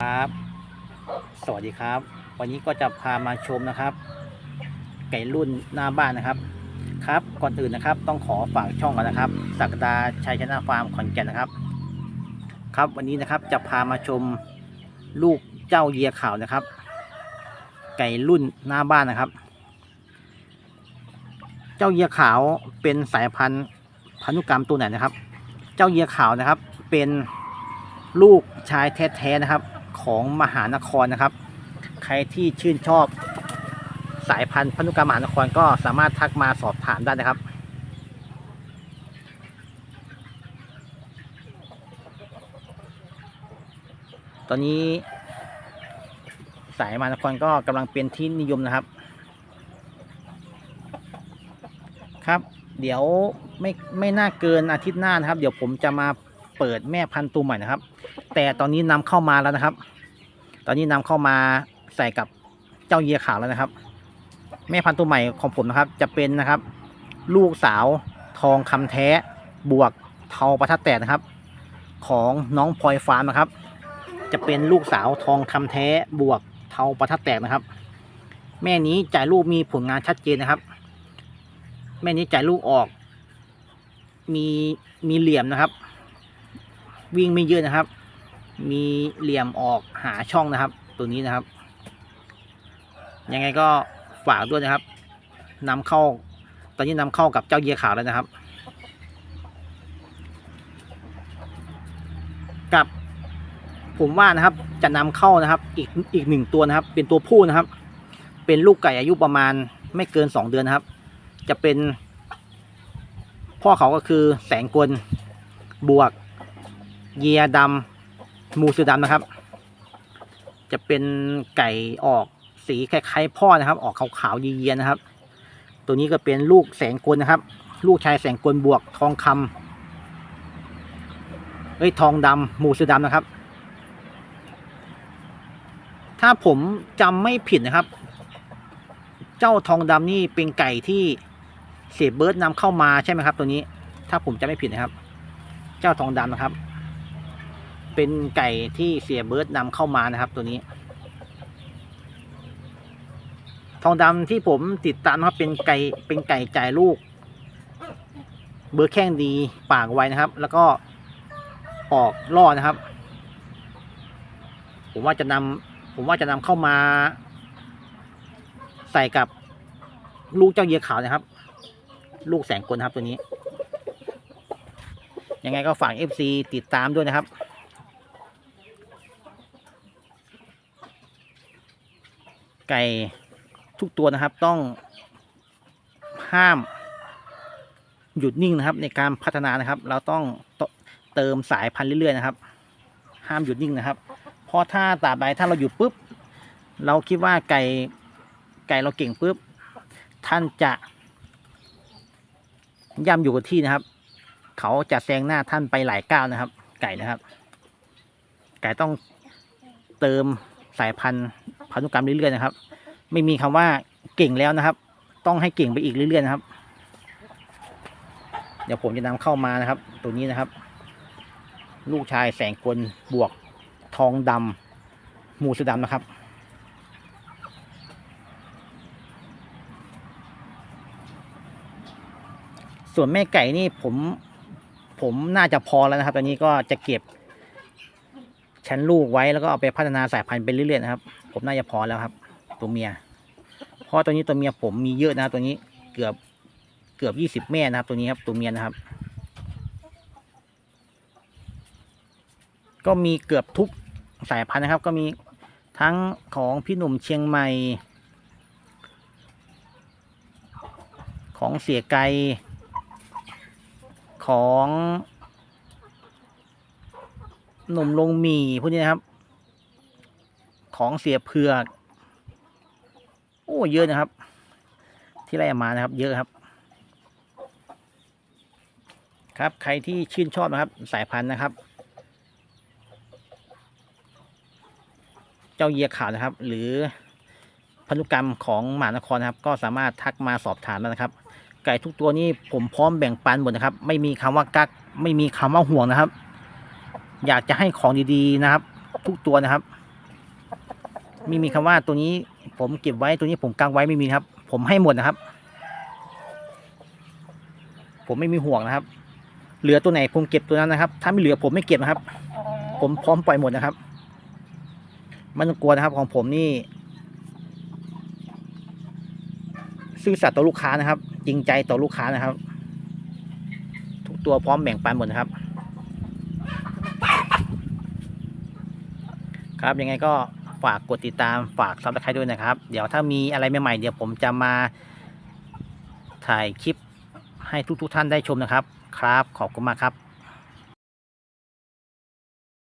ครับ สวัสดีครับ วันนี้ก็จะพามาชมนะครับ ไก่รุ่นหน้าบ้านนะครับ ครับ ก่อนอื่นนะครับ ต้องขอฝากช่องก่อนนะครับ สักดาชัยชนะฟาร์มขอนแก่นนะครับ ครับวันนี้นะครับจะพามาชมลูกเจ้าเยียขาวนะครับ ไก่รุ่นหน้าบ้านนะครับ เจ้าเยียขาวเป็นสายพันธุ์พันธุกรรมตัวไหนนะครับ เจ้าเยียขาวนะครับ เป็นลูกชายแท้ๆนะครับ ของมหานครนะครับ ใครที่ชื่นชอบสายพันธุ์พันธุกรรมมหานครก็สามารถทักมาสอบถามได้นะครับตอนนี้สายมหานครก็กำลังเป็นที่นิยมนะครับ ครับ เดี๋ยวไม่ไม่น่าเกินอาทิตย์หน้านะครับ เดี๋ยวผมจะมาเปิดแม่พันธุ์ตัวใหม่นะครับ แต่ตอนนี้นำเข้ามาแล้วนะครับ ตอนนี้นำเข้ามาใส่กับเจ้าเยียขาวแล้วนะครับ แม่พันธุ์ตัวใหม่ของผมนะครับ จะเป็นนะครับ ลูกสาวทองคำแท้บวกเทาประทัดแตกนะครับ ของน้องพลอยฟ้านะครับ จะเป็นลูกสาวทองคำแท้บวกเทาประทัดแตกนะครับ แม่นี้จ่ายลูกมีผลงานชัดเจนนะครับ แม่นี้จ่ายลูกออก มีมีเหลี่ยมนะครับ วิ่งไม่เยอะนะครับ มีเหลี่ยมออกหาช่องนะครับ ตัวนี้นะครับ ยังไงก็ฝากด้วยนะครับนำเข้า ตอนนี้นำเข้ากับเจ้าเยียขาวแล้วนะครับ กับผมว่านะครับจะนำเข้านะครับ อีกอีกหนึ่งตัวนะครับ เป็นตัวผู้นะครับ เป็นลูกไก่อายุประมาณไม่เกินสองเดือนนะครับ จะเป็น พ่อเขาก็คือแสงกลบวก เยียดำ มูสือดำนะครับ จะเป็นไก่ออกสีคล้ายๆพ่อนะครับ ออกขาวๆเยียๆนะครับ ตัวนี้ก็เป็นลูกแสงกลนะครับ ลูกชายแสงกลบวกทองคำเอ้ยทองดำมูสือดำนะครับ ถ้าผมจำไม่ผิดนะครับ เจ้าทองดำนี่เป็นไก่ที่เสียเบิร์ดนำเข้ามาใช่ไหมครับ ตัวนี้ ถ้าผมจำไม่ผิดนะครับ เจ้าทองดำนะครับ เป็นไก่ที่เสียเบิร์ดนำเข้ามานะครับ ตัวนี้ ทองดำที่ผมติดตามนะครับเป็นไก่เป็นไก่จ่ายลูก เบอร์แข้งดีปากไวนะครับ แล้วก็ออกล่อนะครับ ผมว่าจะนำผมว่าจะนำเข้ามา ใส่กับลูกเจ้าเยียขาวนะครับ ลูกแสงกลนครับตัวนี้ยังไงก็ฝาก FC ติดตามด้วยนะครับ ไก่ทุกตัวนะครับต้องห้ามหยุดนิ่งนะครับ ในการพัฒนานะครับ เราต้องเติมสายพันธุ์เรื่อยๆนะครับ ห้ามหยุดนิ่งนะครับ เพราะถ้าตาใดถ้าเราหยุดปุ๊บ เราคิดว่าไก่ไก่เราเก่งปุ๊บ ท่านจะย่ำอยู่กับที่นะครับ เขาจะแซงหน้าท่านไปหลายก้าวนะครับ ไก่นะครับ ไก่ต้องเติม สายพันธุ์พันธุกรรมเรื่อยๆนะครับ ไม่มีคำว่าเก่งแล้วนะครับ ต้องให้เก่งไปอีกเรื่อยๆนะครับ เดี๋ยวผมจะนำเข้ามานะครับ ตัวนี้นะครับ ลูกชายแสงกลบวกทองดำหมูสดำนะครับส่วนแม่ไก่นี่ผมผมน่าจะพอแล้วนะครับ ตอนนี้ก็จะเก็บ ชั้นลูกไว้แล้วก็เอาไปพัฒนาสายพันธุ์ไปเรื่อยๆนะครับ ผมน่าจะพอแล้วครับ ตัวเมียเพราะตัวนี้ตัวเมียผมมีเยอะนะตัวนี้เกือบเกือบยี่สิบแม่นะครับ ตัวนี้ครับตัวเมียนะครับ ก็มีเกือบทุกสายพันธุ์นะครับ ก็มีทั้งของพี่หนุ่มเชียงใหม่ ของเสียไกลของ หนุ่มลงหมีพวกนี้นะครับ ของเสียเผือก โอ้เยอะนะครับ ที่ไล่มานะครับ เยอะครับ ครับใครที่ชื่นชอบนะครับ สายพันธุ์นะครับ เจ้าเยียขาวนะครับ หรือพันธุกรรมของหมานครนะครับ ก็สามารถทักมาสอบถามได้นะครับไก่ทุกตัวนี้ผมพร้อมแบ่งปันหมดนะครับ ไม่มีคำว่ากัก ไม่มีคำว่าห่วงนะครับ อยากจะให้ของดีๆนะครับ ทุกตัวนะครับ ไม่มีคำว่าตัวนี้ผมเก็บไว้ตัวนี้ผมกังไว้ไม่มีครับ ผมให้หมดนะครับ ผมไม่มีห่วงนะครับ เหลือตัวไหนผมเก็บตัวนั้นนะครับ ถ้าไม่เหลือผมไม่เก็บนะครับ ผมพร้อมปล่อยหมดนะครับไมันกลัวนะครับของผมนี่ซื่อสัตย์ต่อลูกค้านะครับ จริงใจต่อลูกค้านะครับ ทุกตัวพร้อมแบ่งปันหมดนะครับ ครับยังไงก็ฝากกดติดตามฝากซับสไครต์ด้วยนะครับ เดี๋ยวถ้ามีอะไรใหม่ๆเดี๋ยวผมจะมาถ่ายคลิปให้ทุกๆท่านได้ชมนะครับ ครับขอบคุณมากครับ